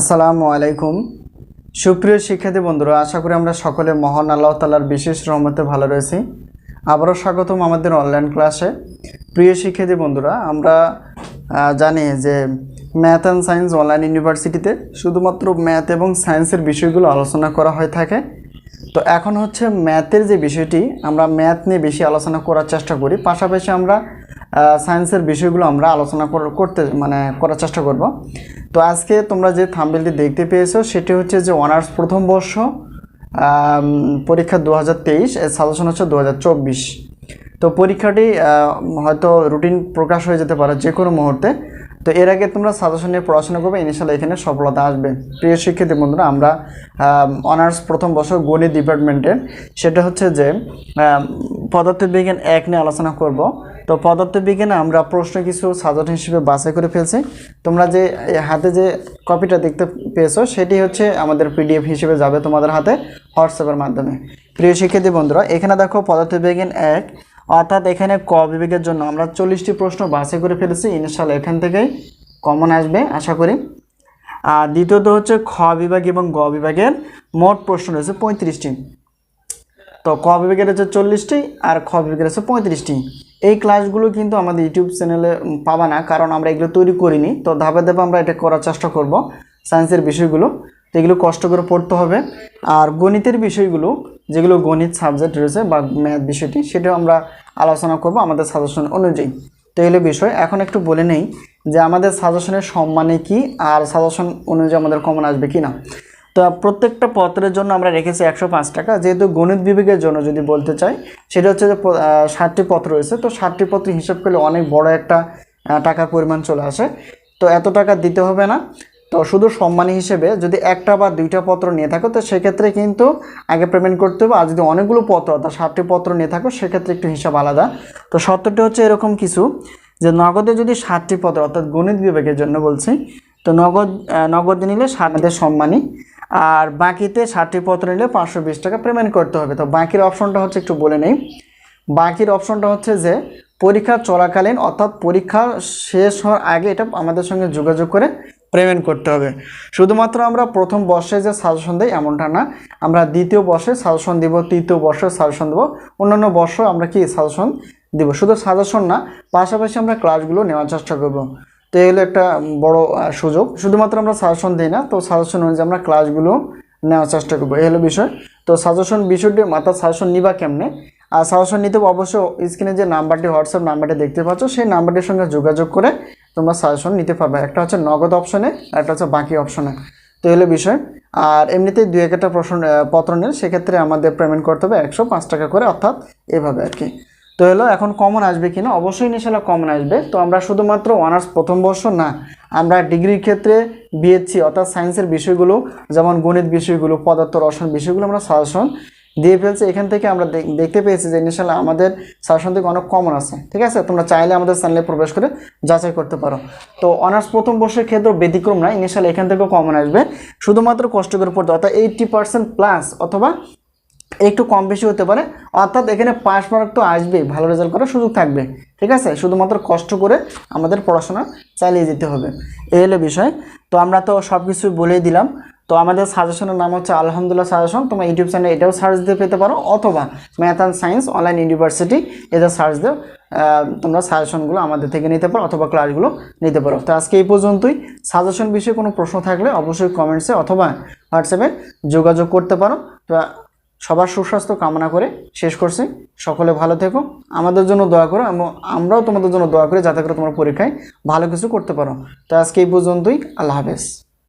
আসসালামু আলাইকুম। সুপ্রিয় শিক্ষার্থী বন্ধুরা, আশা করি আমরা সকলে মহান আল্লাহ তালার বিশেষ রহমতে ভালো রয়েছি। আবারও স্বাগতম আমাদের অনলাইন ক্লাসে প্রিয় শিক্ষার্থী বন্ধুরা, আমরা জানি যে ম্যাথ অ্যান্ড সায়েন্স অনলাইন ইউনিভার্সিটিতে শুধুমাত্র ম্যাথ এবং সায়েন্সের বিষয়গুলো আলোচনা করা হয়ে থাকে। তো এখন হচ্ছে ম্যাথের যে বিষয়টি, আমরা ম্যাথ নিয়ে বেশি আলোচনা করার চেষ্টা করি। পাশাপাশি আমরা সায়েন্সের বিষয়গুলো আমরা আলোচনা কর- করতে মানে করার চেষ্টা করব। তো আজকে তোমরা যে থাম্বেলটি দেখতে পেয়েছ, সেটি হচ্ছে যে অনার্স প্রথম বর্ষ পরীক্ষা দু হাজার তেইশ সাজেশন হচ্ছে দু হাজার চব্বিশ। তো পরীক্ষাটি হয়তো রুটিন প্রকাশ হয়ে যেতে পারে যে কোনো মুহূর্তে। তো এর আগে তোমরা সাজেশন নিয়ে পড়াশোনা করবে ইনশাল্লাহ এখানে সফলতা আসবে। প্রিয় শিক্ষার্থী বন্ধুরা, আমরা অনার্স প্রথম বছর গণিত ডিপার্টমেন্টের সেটা হচ্ছে যে পদার্থবিজ্ঞান এক নিয়ে আলোচনা করব। তো পদার্থবিজ্ঞানে আমরা প্রশ্ন কিছু সাজেশন হিসেবে বাছাই করে ফেলছি। তোমরা যে হাতে যে কপিটা দেখতে পেয়েছ, সেটি হচ্ছে আমাদের পিডিএফ হিসেবে যাবে তোমাদের হাতে হোয়াটসঅ্যাপের মাধ্যমে। প্রিয় শিক্ষার্থী বন্ধুরা, এখানে দেখো পদার্থবিজ্ঞান এক, অর্থাৎ এখানে ক বিভাগের জন্য আমরা চল্লিশটি প্রশ্ন বাছাই করে ফেলেছি। ইনশাল্লাহ এখান থেকেই কমন আসবে, আশা করি। আর দ্বিতীয়ত হচ্ছে খ বিভাগ এবং গ বিভাগের মোট প্রশ্ন রয়েছে পঁয়ত্রিশটি। তো ক বিভাগের হচ্ছে চল্লিশটি আর খ বিভাগের হচ্ছে পঁয়ত্রিশটি। এই ক্লাসগুলো কিন্তু আমাদের ইউটিউব চ্যানেলে পাবা না, কারণ আমরা এগুলো তৈরি করিনি। তো ধাপে ধাপে আমরা এটা করার চেষ্টা করব সায়েন্সের বিষয়গুলো। তো এগুলো কষ্ট করে পড়তে হবে। আর গণিতের বিষয়গুলো, যেগুলো গণিত সাবজেক্ট রয়েছে বা ম্যাথ বিষয়টি, সেটাও আমরা আলোচনা করব আমাদের সাজেশন অনুযায়ী। তো এগুলো বিষয়, এখন একটু বলে নেই যে আমাদের সাজেশনের সম্মানে কি, আর সাজেশন অনুযায়ী আমাদের কমন আসবে কি না তো প্রত্যেকটা পত্রের জন্য আমরা রেখেছি একশো পাঁচ টাকা। যেহেতু গণিত বিভাগের জন্য যদি বলতে চাই, সেটা হচ্ছে যে ষাটটি পত্র রয়েছে। তো ষাটটি পত্র হিসাব করলে অনেক বড় একটা টাকার পরিমাণ চলে আসে। তো এত টাকা দিতে হবে না। তো শুধু সম্মানী হিসেবে যদি একটা বা দুইটা পত্র নিয়ে থাকো, তো সেক্ষেত্রে কিন্তু আগে পেমেন্ট করতে হবে। আর যদি অনেকগুলো পত্র, অর্থাৎ ষাটটি পত্র নিয়ে থাকো, সেক্ষেত্রে একটু হিসাব আলাদা। তো সত্যটি হচ্ছে এরকম কিছু যে নগদে যদি ষাটটি পত্র, অর্থাৎ গণিত বিভাগের জন্য বলছি, তো নগদ নগদে নিলে ষাটদের সম্মানী। আর বাকিতে ষাটটি পত্র নিলে পাঁচশো বিশ টাকা পেমেন্ট করতে হবে। তো বাকির অপশনটা হচ্ছে একটু বলে নেই। বাকির অপশনটা হচ্ছে যে, পরীক্ষা চলাকালীন অর্থাৎ পরীক্ষা শেষ হওয়ার আগে এটা আমাদের সঙ্গে যোগাযোগ করে পেমেন্ট করতে হবে। শুধুমাত্র আমরা প্রথম বর্ষে যে সাজেশন দিই এমনটা না, আমরা দ্বিতীয় বর্ষে সাজেশন দিব, তৃতীয় বর্ষে সাজেশন দেবো, অন্যান্য বর্ষ আমরা কি সাজেশন দিব? শুধু সাজেশন না, পাশাপাশি আমরা ক্লাসগুলো নেওয়ার চেষ্টা করব। তো এই হলো একটা বড় সুযোগ। শুধুমাত্র আমরা সাজেশন দিই না, তো সাজেশন অনুযায়ী আমরা ক্লাসগুলো নেওয়ার চেষ্টা করব। এই হলো বিষয়। তো সাজেশন বিষয়টি মাথা সাজেশন নিবা কেমনে? আর সাজেশন নিতে অবশ্য স্ক্রিনে যে নাম্বারটি হোয়াটসঅ্যাপ নাম্বারটি দেখতে পাচ্ছ, সেই নাম্বারটির সঙ্গে যোগাযোগ করে তোমরা সাজেশন নিতে পারবে। একটা হচ্ছে নগদ অপশনে আর একটা হচ্ছে বাকি অপশনে তো এই হলো বিষয়। আর এমনিতেই দুই একটা প্রশ্ন পত্র নেন, সেক্ষেত্রে আমাদের পেমেন্ট করতে হবে একশো পাঁচ টাকা করে, অর্থাৎ এভাবে আর কি। তো হলো, এখন কমন আসবে কি না অবশ্যই ইনশাল্লাহ কমন আসবে। তো আমরা শুধুমাত্র অনার্স প্রথম বর্ষ না, আমরা ডিগ্রির ক্ষেত্রে বিএসসি অর্থাৎ সায়েন্সের বিষয়গুলো, যেমন গণিত বিষয়গুলো, পদার্থ, রসায়ন বিষয়গুলো আমরা সাজেশন দিয়ে ফেলছি। এখান থেকে আমরা দেখ- দেখতে পেয়েছি যে ইনশাল্লাহ আমাদের সাজেশন থেকে অনেক কমন আছে, ঠিক আছে? তোমরা চাইলে আমাদের চ্যানেলে প্রবেশ করে যাচাই করতে পারো। তো অনার্স প্রথম বর্ষের ক্ষেত্রে ব্যতিক্রম না ইনশাল্লাহ এখান থেকেও কমন আসবে। শুধুমাত্র কষ্ট করে পড়তে, অর্থাৎ এইটটি পার্সেন্ট প্লাস অথবা একটু কম বেশি হতে পারে। অর্থাৎ এখানে পাস মার্ক তো আসবেই ভালো রেজাল্ট করার সুযোগ থাকবে। ঠিক আছে? শুধুমাত্র কষ্ট করে আমাদের পড়াশোনা চালিয়ে যেতে হবে। এই হলো বিষয়। তো আমরা তো সব কিছু বলেই দিলাম। তো আমাদের সাজেশনের নাম হচ্ছে আলহামদুলিল্লাহ সাজেশন তোমরা ইউটিউব চ্যানেলে এটাও সার্চ দিয়ে পেতে পারো। অথবা math and science online university এটা সার্চ দিয়ে তোমরা সাজেশনগুলো আমাদের থেকে নিতে পারো অথবা ক্লাসগুলো নিতে পারো। তো আজকে এই পর্যন্তই। সাজেশন বিষয়ে কোনো প্রশ্ন থাকলে অবশ্যই কমেন্টসে অথবা হোয়াটসঅ্যাপে যোগাযোগ করতে পারো। তো সবার সুস্বাস্থ্য কামনা করে শেষ করছি। সকলে ভালো থেকো। আমাদের জন্য দোয়া করো আমরাও তোমাদের জন্য দোয়া করি যাতে করে তোমার পরীক্ষায় ভালো কিছু করতে পারো। তো আজকে এই পর্যন্তই। আল্লাহ হাফেজ।